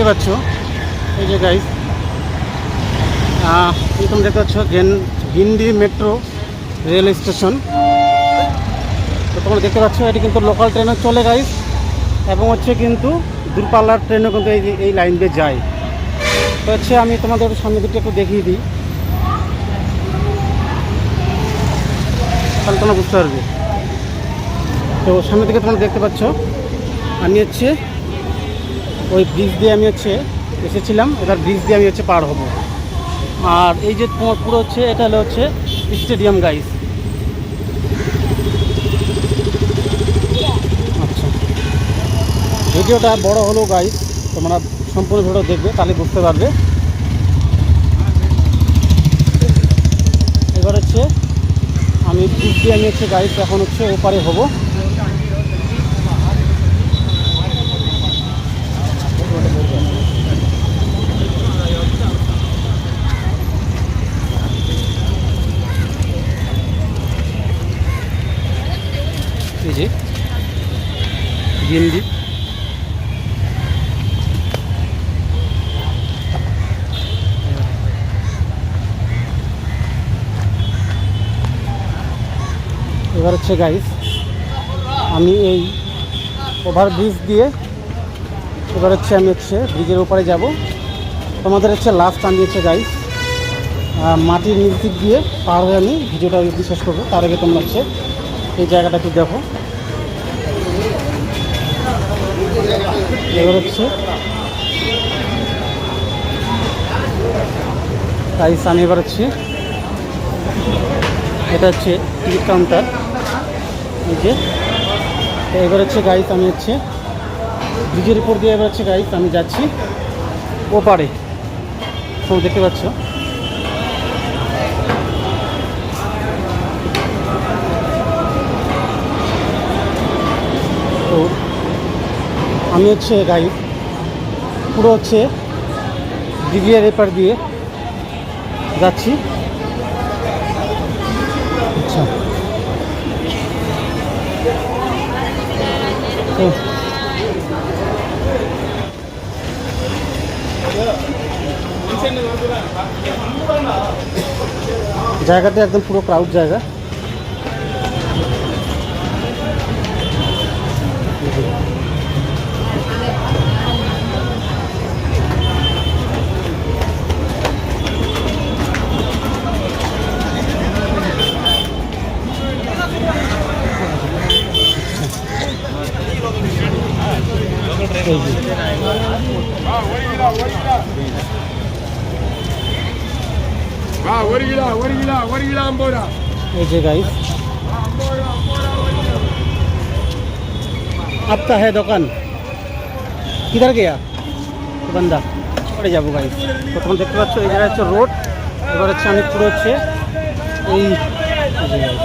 দেখতে পাচ্ছ? এই যে গাইস এই তোমরা দেখতে পাচ্ছ গিন্ডি মেট্রো রেল স্টেশন। তো তোমরা দেখতে পাচ্ছ, এটি কিন্তু লোকাল ট্রেনে চলে গাইস এবং হচ্ছে কিন্তু দূরপাল্লার ট্রেনও কিন্তু এই এই লাইন দিয়ে যায়। তো হচ্ছে আমি তোমাদের সামনের দিকটা একটু দেখিয়ে দিই। তাহলে তোমরা বুঝতে পারবে। তো সামনে দিকে তোমরা দেখতে পাচ্ছ, আমি হচ্ছে ওই ব্রিজ দিয়ে আমি হচ্ছে এসেছিলাম, এবার ব্রিজ দিয়ে আমি হচ্ছে পার হব। আর এই যে তোমার পুরো হচ্ছে, এটা হলো হচ্ছে স্টেডিয়াম গাইস আচ্ছা। ভিডিওটা বড় হলো গাইস তোমরা সম্পূর্ণ ভিডিও দেখবে, তাহলে বুঝতে পারবে। এবার হচ্ছে, আমি ব্রিজ দিয়ে আমি হচ্ছে গাইস এখন হচ্ছে ওপারে হব। এই যে গিন্ডি এবার হচ্ছে গাইস আমি এই ওভার ব্রিজ দিয়ে এবার হচ্ছে আমি হচ্ছে ব্রিজের উপরে যাব। তোমাদের হচ্ছে লাস্ট আমি হচ্ছে গাইস মাটির নিচ দিয়ে পার হয়ে আমি ভিডিওটা বিশ্বাস করব। তার আগে তোমরা হচ্ছে এই জায়গাটা একটু দেখো। গাইস আমি এবার হচ্ছে। এটা হচ্ছে টিকিট কাউন্টার এই যে। এবার হচ্ছে গাড়ি আমি হচ্ছে ব্রিজের উপর দিয়ে এবার হচ্ছে গাড়ি আমি যাচ্ছি। ওপারে। সব দেখতে পাচ্ছ? আমি হচ্ছে গাইড পুরো হচ্ছে দিঘিয়ার এপার দিয়ে যাচ্ছি। আচ্ছা। জায়গাটা একদম পুরো ক্রাউড জায়গা। ஒரு கிலோ ஒரு கிலோ ஒரு கிலோ ஐம்பது ரூபா এই যে গাইস आपका है दुकान किधर गया बंदा পরে যাবো গাইস প্রথম দেখতে পাচ্ছ এই জায়গা হচ্ছে রোড এবার হচ্ছে আমি পুরো হচ্ছে এই এই যে guys,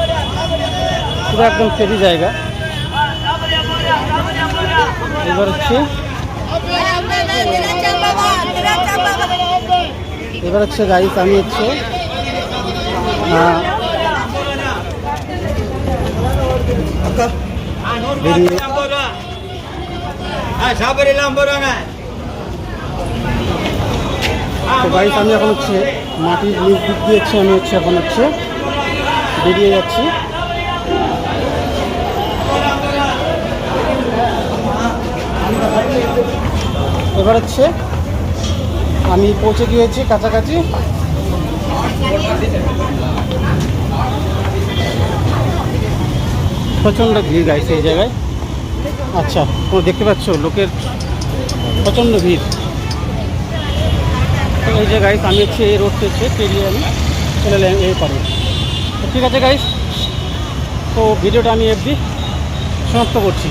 পুরো একদম ফেরি জায়গা এবার হচ্ছে এবার আমি হচ্ছে আমি এখন হচ্ছে মাটির নিচ দিয়ে হচ্ছে আমি হচ্ছে এখন হচ্ছে বেরিয়ে যাচ্ছি। এবার হচ্ছে আমি পৌঁছে গিয়েছি কাছাকাছি। প্রচণ্ড ভিড় গাইছে এই জায়গায়। আচ্ছা তো দেখতে পাচ্ছ, লোকের প্রচণ্ড ভিড়। এই যে গাইস আমি হচ্ছে এই রোডটা হচ্ছে পেরিয়ে আমি চলে এলাম এই পারে। ঠিক আছে গাইস তো ভিডিওটা আমি এফবি সমাপ্ত করছি।